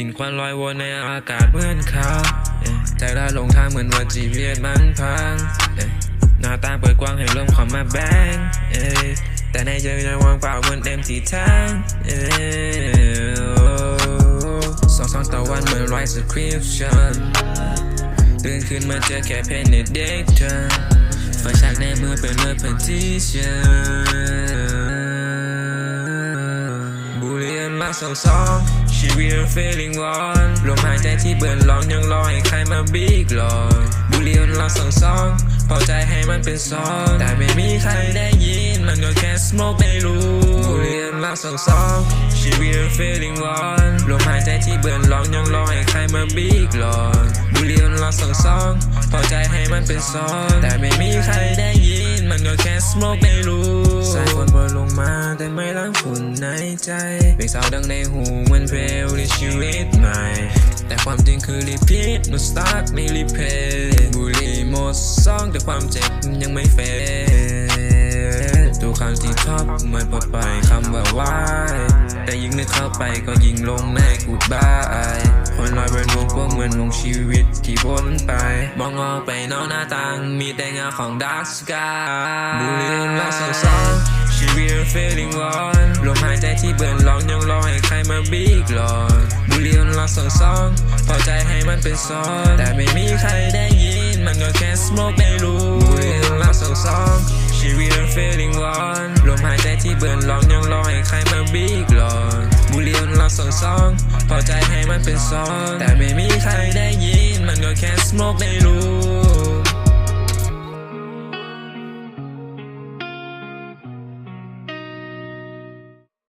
กินควันลอยวนในอากาศเหมือนเขาใจละลงทางเหมือนว่า GPS มันพังหน้าตาเปิดกว้างให้ลมความมาแบงแต่ในใจยังวางเปล่าเหมือนเต็มที่ทางสองสองตะวันเหมือน write scription ตื่นขึ้นมาเจอแค่เพนในเด็กเธอไฟฉากในมือเป็นเมื่อเป็นที่เชื่อ เรียนมาสองสองชีวิต feeling one ลมหายใจที่เบื่อร้องยังรอให้ใครมาบีกหลอกบุเรียนเราสองสองพอใจให้มันเป็นสองแต่ไม่มีใครได้ยินมันก็แค่ smoke ไม่รู้บุเรียนเราสองสองชีวิต feeling one ลมหายใจที่เบื่อร้องยังรอให้ใครมาบีกหลอกบุเรียนเราสองสองพอใจให้มันเป็นสองแต่ไม่มีใครได้ยินมันก็แค่ smoke ไม่รู้สายฝนโปรยลงมา แต่ไม่ล้างฝุ่นในใจเพลงเศร้าดังในหูเหมือนเพลงในชีวิตใหม่ แต่ความจริงคือรีพีทมันสตาร์ทไม่รีเพย์บุรีหมดซองแต่ความเจ็บยังไม่เฟดทุกคำที่ชอบเหมือนปลดปล่อยคำว่าว่ายแต่ยิ่งนึกเข้าไปก็ยิ่งลงในกูดบายคนลอยเป็นวงกว้างเหมือนวงชีวิตที่วนไป มองออกไปนอกหน้าต่างมีแต่เงาของดาร์กสกายบุรี่รักสาว ชีวิต feeling one ลมหายใจที่เบื่อร้องยังรอให้ใครมาบีกหลอกบุหรี่รักสาวๆพอใจให้มันเป็นซองแต่ไม่มีใครได้ยิน มันก็แค่ smoke ไม่รู้บุหรี่รักสาวๆชีวิต feeling one ลมหายใจที่เบื่อร้องยังรอให้ใครมาบีกหลอกบุหรี่รักสาวๆพอใจให้มันเป็นซองแต่ไม่มีใครได้ยิน มันก็แค่ smoke ไม่รู้